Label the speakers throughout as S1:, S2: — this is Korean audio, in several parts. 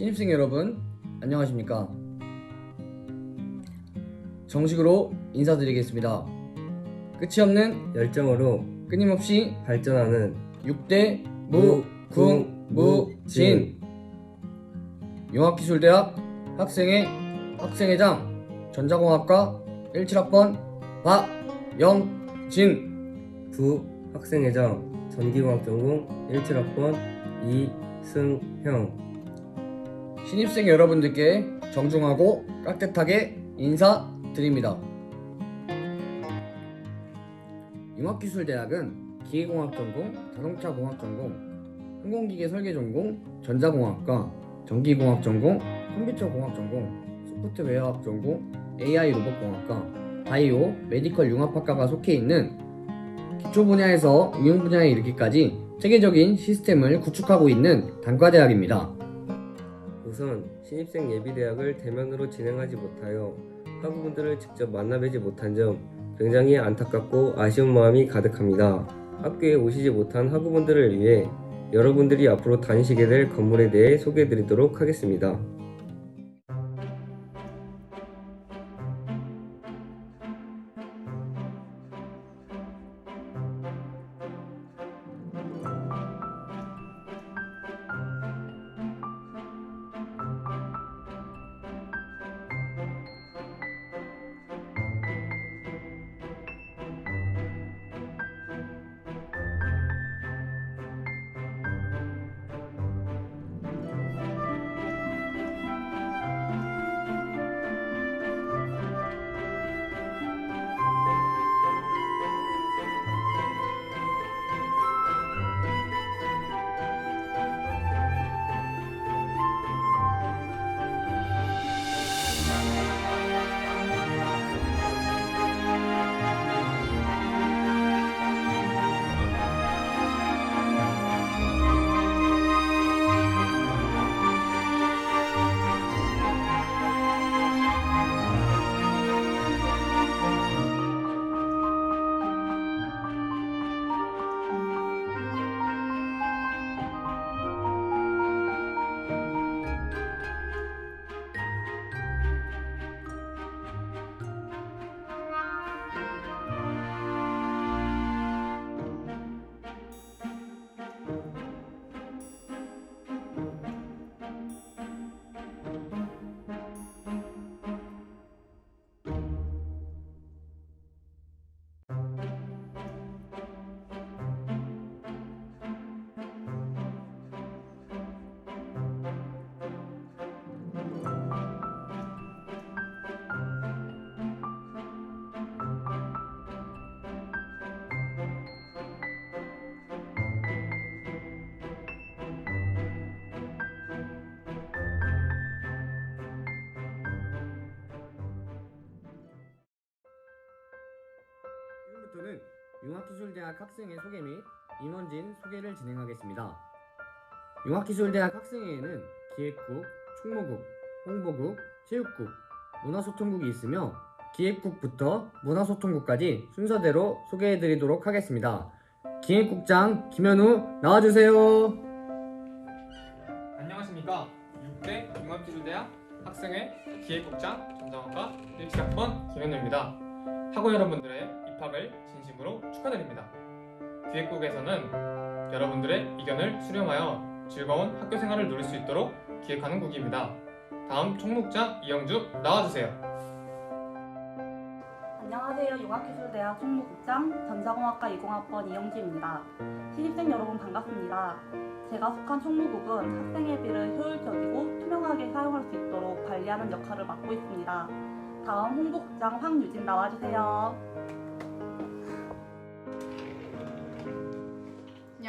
S1: 신입생 여러분, 안녕하십니까? 정식으로 인사드리겠습니다. 끝이 없는
S2: 열정으로
S1: 끊임없이
S2: 발전하는
S1: 6대 무궁무진 융합기술대학 학생회 학생회장 전자공학과 17학번 박영진
S2: 부 학생회장 전기공학 전공 17학번 이승형
S1: 신입생 여러분들께 정중하고 깍듯하게 인사드립니다. 융합기술대학은 기계공학 전공, 자동차공학 전공, 항공기계 설계 전공, 전자공학과, 전기공학 전공, 컴퓨터공학 전공, 소프트웨어학 전공, AI 로봇공학과, 바이오, 메디컬 융합학과가 속해 있는 기초 분야에서 응용 분야에 이르기까지 체계적인 시스템을 구축하고 있는 단과대학입니다.
S2: 우선 신입생 예비대학을 대면으로 진행하지 못하여 학우분들을 직접 만나뵈지 못한 점 굉장히 안타깝고 아쉬운 마음이 가득합니다. 학교에 오시지 못한 학우분들을 위해 여러분들이 앞으로 다니시게 될 건물에 대해 소개해드리도록 하겠습니다.
S1: 융합기술대학 학생회 소개 및 임원진 소개를 진행하겠습니다. 융합기술대학 학생회에는 기획국, 총무국, 홍보국, 체육국, 문화소통국이 있으며 기획국부터 문화소통국까지 순서대로 소개해드리도록 하겠습니다. 기획국장 김현우 나와주세요.
S3: 안녕하십니까 6대 융합기술대학 학생회 기획국장 전자학과 17학번 김현우입니다. 학우 여러분들의 입학을 진심으로 축하드립니다. 기획국에서는 여러분들의 의견을 수렴하여 즐거운 학교 생활을 누릴 수 있도록 기획하는 국입니다. 다음 총무국장 이영주 나와주세요.
S4: 안녕하세요. 융합기술대학 총무국장 전자공학과 20학번 이영주입니다. 신입생 여러분 반갑습니다. 제가 속한 총무국은 학생회비를 효율적이고 투명하게 사용할 수 있도록 관리하는 역할을 맡고 있습니다. 다음 홍보국장 황유진 나와주세요.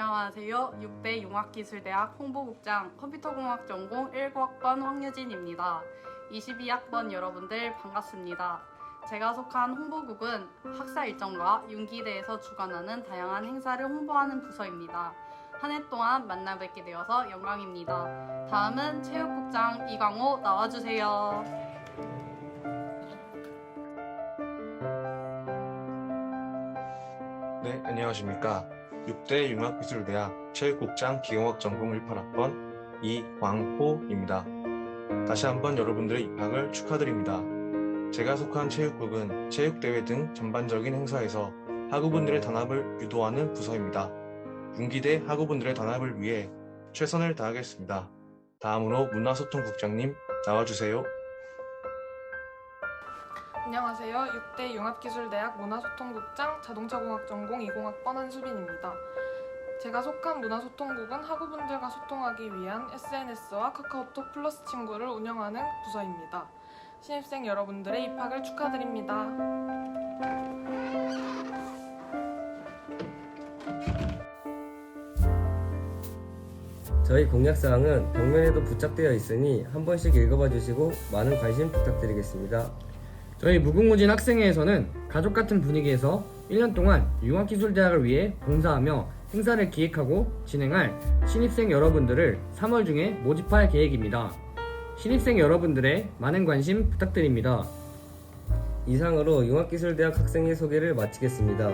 S5: 안녕하세요. 6대 융합기술대학 홍보국장 컴퓨터공학 전공 19학번 황유진입니다. 22학번 여러분들 반갑습니다. 제가 속한 홍보국은 학사 일정과 윤기대에서 주관하는 다양한 행사를 홍보하는 부서입니다. 한 해 동안 만나 뵙게 되어서 영광입니다. 다음은 체육국장 이광호 나와주세요.
S6: 네, 안녕하십니까. 6대 융합기술대학 체육국장 기공학 전공 18학번 이광호입니다. 다시 한번 여러분들의 입학을 축하드립니다. 제가 속한 체육국은 체육대회 등 전반적인 행사에서 학우분들의 단합을 유도하는 부서입니다. 윤기대 학우분들의 단합을 위해 최선을 다하겠습니다. 다음으로 문화소통국장님 나와주세요.
S7: 안녕하세요. 6대 융합기술대학 문화소통국장 자동차공학 전공 20학번 한수빈입니다. 제가 속한 문화소통국은 학우분들과 소통하기 위한 SNS와 카카오톡 플러스 친구를 운영하는 부서입니다. 신입생 여러분들의 입학을 축하드립니다.
S2: 저희 공약사항은 벽면에도 부착되어 있으니 한 번씩 읽어봐 주시고 많은 관심 부탁드리겠습니다.
S1: 저희 무궁무진 학생회에서는 가족 같은 분위기에서 1년 동안 융합기술대학을 위해 봉사하며 행사를 기획하고 진행할 신입생 여러분들을 3월 중에 모집할 계획입니다. 신입생 여러분들의 많은 관심 부탁드립니다.
S2: 이상으로 융합기술대학 학생회 소개를 마치겠습니다.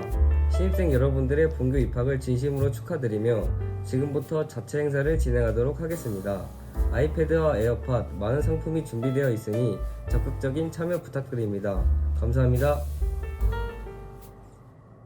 S2: 신입생 여러분들의 본교 입학을 진심으로 축하드리며 지금부터 자체 행사를 진행하도록 하겠습니다. 아이패드와 에어팟 많은 상품이 준비되어 있으니 적극적인 참여 부탁드립니다. 감사합니다.